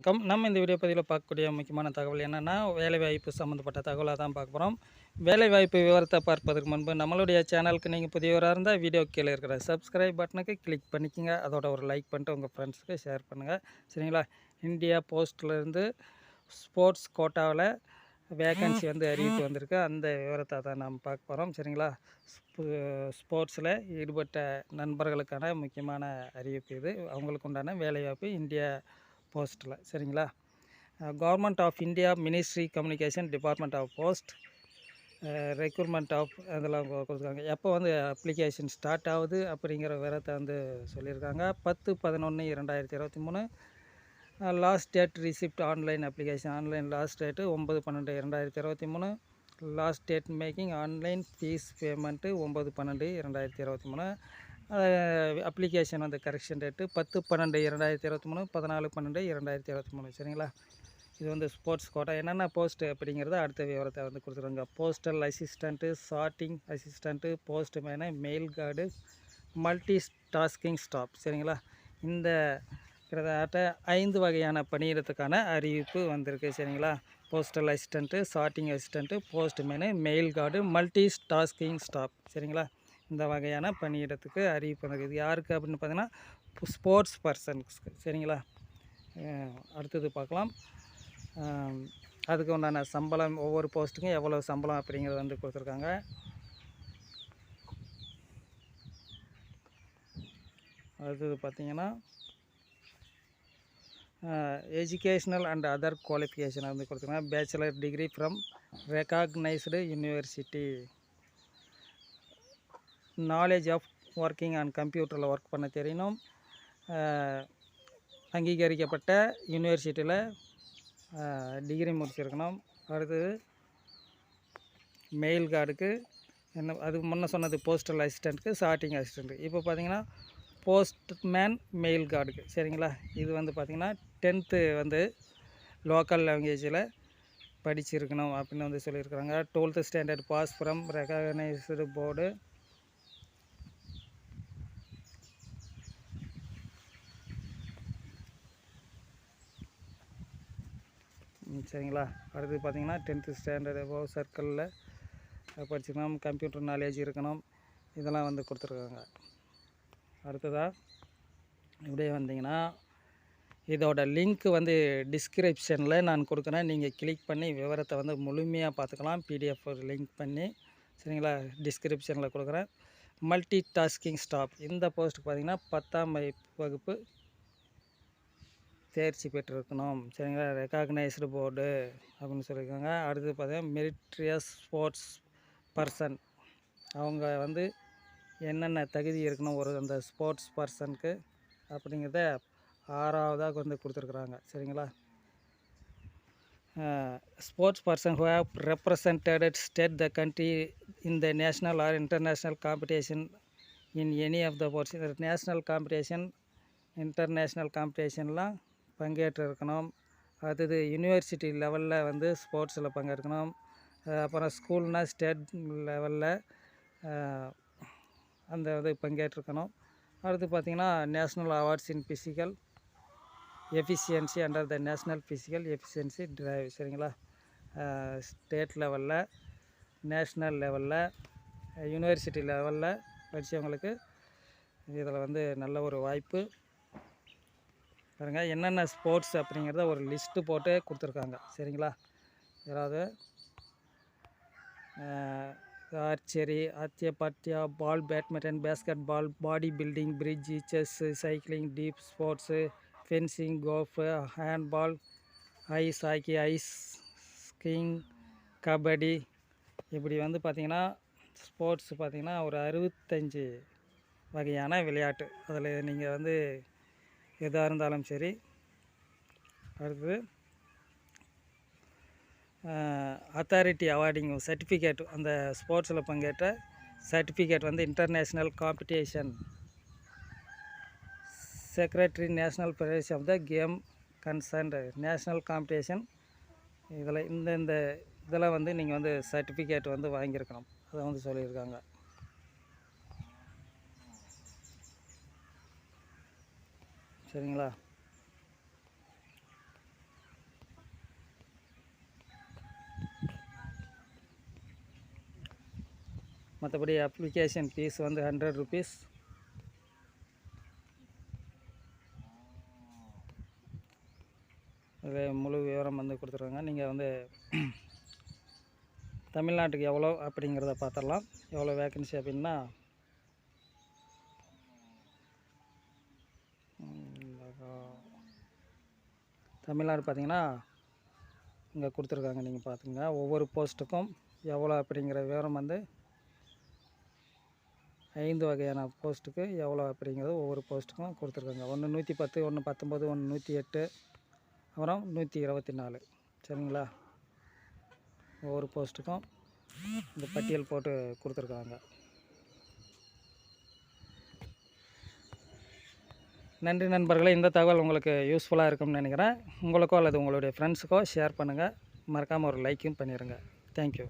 வணக்கம் நம்ம இந்த வீடியோ பதிவில் பார்க்கக்கூடிய முக்கியமான தகவல் என்னென்னா வேலைவாய்ப்பு சம்மந்தப்பட்ட தகவலாக தான் பார்க்க போகிறோம் வேலைவாய்ப்பு விவரத்தை பார்ப்பதற்கு முன்பு நம்மளுடைய சேனலுக்கு நீங்கள் புதியவராக இருந்தால் வீடியோ கீழே இருக்கிற சப்ஸ்கிரைப் பட்டனுக்கு கிளிக் பண்ணிக்கோங்க. அதோட ஒரு லைக் பண்ணிட்டு உங்கள் ஃப்ரெண்ட்ஸுக்கு ஷேர் பண்ணுங்கள் சரிங்களா? இந்தியா போஸ்ட்லேருந்து ஸ்போர்ட்ஸ் கோட்டாவில் வேகன்சி வந்து அறிவிப்பு வந்திருக்கு. அந்த விவரத்தை தான் நாம் பார்க்க போகிறோம் சரிங்களா? ஸ்போர்ட்ஸில் ஈடுபட்ட நண்பர்களுக்கான முக்கியமான அறிவிப்பு இது. அவங்களுக்கு உண்டான வேலைவாய்ப்பு இந்தியா போஸ்ட்டில் சரிங்களா? Government of India ministry communication department of post recruitment of அதெல்லாம் கொடுத்துருக்காங்க. எப்போ வந்து அப்ளிகேஷன் ஸ்டார்ட் ஆகுது அப்படிங்கிற விவரத்தை வந்து சொல்லியிருக்காங்க. பத்து பதினொன்று இரண்டாயிரத்தி இருபத்தி மூணு. Last date receipt online application online last date ஒம்பது பன்னெண்டு இரண்டாயிரத்தி இருபத்தி மூணு. Last date making online fees payment ஒம்பது பன்னெண்டு இரண்டாயிரத்தி இருபத்தி மூணு. அப்ளிகேஷன் வந்து கரெக்ஷன் டேட்டு பத்து பன்னெண்டு இரண்டாயிரத்தி இருபத்தி மூணு பதினாலு பன்னெண்டு இரண்டாயிரத்தி இருபத்தி மூணு. சரிங்களா? இது வந்து ஸ்போர்ட்ஸ் கோட்டா என்னென்ன போஸ்ட் அப்படிங்கிறத அடுத்த விவரத்தை வந்து கொடுத்துருங்க postal assistant sorting assistant postman mail guard multi tasking staff சரிங்களா? இந்த கிட்டத்தட்ட ஐந்து வகையான பணியிடத்துக்கான அறிவிப்பு வந்திருக்கு. சரிங்களா? Postal assistant sorting assistant postman mail guard multi tasking staff சரிங்களா? இந்த வகையான பணியிடத்துக்கு அறிவிப்பு இது யாருக்கு அப்படின்னு பார்த்தீங்கன்னா ஸ்போர்ட்ஸ் பர்சன்ஸ்க்கு சரிங்களா? அடுத்தது பார்க்கலாம். அதுக்கு உண்டான சம்பளம் ஒவ்வொரு போஸ்ட்டுக்கும் எவ்வளோ சம்பளம் அப்படிங்கிறது வந்து கொடுத்துருக்காங்க. அடுத்தது பார்த்திங்கன்னா எஜுகேஷ்னல் அண்ட் அதர் குவாலிஃபிகேஷன் வந்து கொடுத்துருக்காங்க. Bachelor degree from recognised university knowledge of working and கம்ப்யூட்டரில் ஒர்க் பண்ண தெரியணும் அங்கீகரிக்கப்பட்ட யூனிவர்சிட்டியில் டிகிரி முடிச்சிருக்கணும். அடுத்தது மெயில் கார்டுக்கு என்ன அதுக்கு முன்ன சொன்னது போஸ்டல் அசிஸ்டண்ட்டுக்கு சார்ட்டிங் அசிஸ்டண்ட்டு இப்போ பார்த்தீங்கன்னா போஸ்ட்மேன் மெயில் கார்டுக்கு சரிங்களா? இது வந்து பார்த்திங்கன்னா டென்த்து வந்து லோக்கல் லாங்குவேஜில் படிச்சிருக்கணும் அப்படின்னு வந்து சொல்லியிருக்கிறாங்க. Twelfth standard pass from recognised board சரிங்களா? அடுத்து பார்த்தீங்கன்னா டென்த்து ஸ்டாண்டர்ட் எபோ சர்க்கிளில் படிச்சுக்கணும் கம்ப்யூட்டர் நாலேஜ் இருக்கணும். இதெல்லாம் வந்து கொடுத்துருக்காங்க. அடுத்ததாக இப்படியே வந்தீங்கன்னா இதோட லிங்க் வந்து டிஸ்கிரிப்ஷனில் நான் கொடுக்குறேன். நீங்கள் கிளிக் பண்ணி விவரத்தை வந்து முழுமையாக பார்த்துக்கலாம். பிடிஎஃப் லிங்க் பண்ணி சரிங்களா? டிஸ்கிரிப்ஷனில் கொடுக்குறேன். மல்டி டாஸ்கிங் ஸ்டாப் இந்த போஸ்ட்டுக்கு பார்த்தீங்கன்னா பத்தாம் வகுப்பு தேர்ச்சி பெற்றிருக்கணும். சரிங்களா? ரெக்காக்னைஸ்டு போர்டு அப்படின்னு சொல்லியிருக்காங்க. அடுத்து பார்த்தீங்கன்னா மெரிட்ரியஸ் ஸ்போர்ட்ஸ் பர்சன் அவங்க வந்து என்னென்ன தகுதி இருக்கணும் ஒரு அந்த ஸ்போர்ட்ஸ் பர்சனுக்கு அப்படிங்கிறத ஆறாவதாக வந்து கொடுத்துருக்குறாங்க. சரிங்களா? Sports person who have represented state the country in the national or international competition in any of the sports national competition international காம்படிஷன்லாம் பங்கேற்று இருக்கணும். அடுத்தது யூனிவர்சிட்டி லெவலில் வந்து ஸ்போர்ட்ஸில் பங்கேற்கணும். அப்புறம் ஸ்கூல்னா ஸ்டேட் லெவலில் அந்த இது பங்கேற்றிருக்கணும். அடுத்து பார்த்திங்கன்னா national awards in physical efficiency under the national physical efficiency drive சரிங்களா? ஸ்டேட் லெவலில் நேஷ்னல் லெவலில் யூனிவர்சிட்டி லெவலில் படித்தவங்களுக்கு இதில் வந்து நல்ல ஒரு வாய்ப்பு. பாருங்க என்னென்ன ஸ்போர்ட்ஸ் அப்படிங்கிறத ஒரு லிஸ்ட்டு போட்டு கொடுத்துருக்காங்க. சரிங்களா? யாராவது? Archery ஆத்தியபாத்தியா ball badminton basketball body building bridge chess cycling deaf sports fencing golf handball ice hockey ice skiing kabaddi இப்படி வந்து பார்த்திங்கன்னா ஸ்போர்ட்ஸ் பார்த்திங்கன்னா ஒரு அறுபத்தஞ்சு வகையான விளையாட்டு. அதில் நீங்கள் வந்து எதாக இருந்தாலும் சரி. அடுத்தது அத்தாரிட்டி அவார்டிங் சர்டிஃபிகேட் அந்த ஸ்போர்ட்ஸில் பங்கேற்ற சர்டிஃபிகேட் வந்து international competition secretary national federation of the game concerned national competition இதில் இந்த இந்த இதெல்லாம் வந்து நீங்கள் வந்து சர்டிஃபிகேட் வந்து வாங்கியிருக்கணும். அதை வந்து சொல்லியிருக்காங்க. சரிங்களா? மற்றபடி அப்ளிகேஷன் ஃபீஸ் வந்து ஹண்ட்ரட் ருபீஸ் இதில் முழு விவரம் வந்து கொடுத்துருவாங்க நீங்கள் வந்து தமிழ்நாட்டுக்கு எவ்வளோ அப்படிங்கிறத பார்த்துடலாம். எவ்வளோ வேக்கன்சி அப்படின்னா தமிழ்நாடு பார்த்திங்கன்னா இங்கே கொடுத்துருக்காங்க நீங்கள் பார்த்துங்க ஒவ்வொரு போஸ்ட்டுக்கும் எவ்வளோ அப்படிங்கிற விவரம் வந்து ஐந்து வகையான போஸ்ட்டுக்கு எவ்வளோ அப்படிங்கிறது ஒவ்வொரு போஸ்ட்டுக்கும் கொடுத்துருக்காங்க. ஒன்று நூற்றி பத்து ஒன்று பத்தொம்பது ஒன்று நூற்றி எட்டு அப்புறம் நூற்றி இருபத்தி நாலு. சரிங்களா? ஒவ்வொரு போஸ்ட்டுக்கும் இந்த பட்டியல் போட்டு கொடுத்துருக்காங்க. நன்றி நண்பர்களே இந்த தகவல் உங்களுக்கு யூஸ்ஃபுல்லாக இருக்கும்னு நினைக்கிறேன். உங்களுக்கோ அல்லது உங்களுடைய ஃப்ரெண்ட்ஸுக்கோ ஷேர் பண்ணுங்கள் மறக்காமல் ஒரு லைக்கும் பண்ணிடுங்க தேங்க்யூ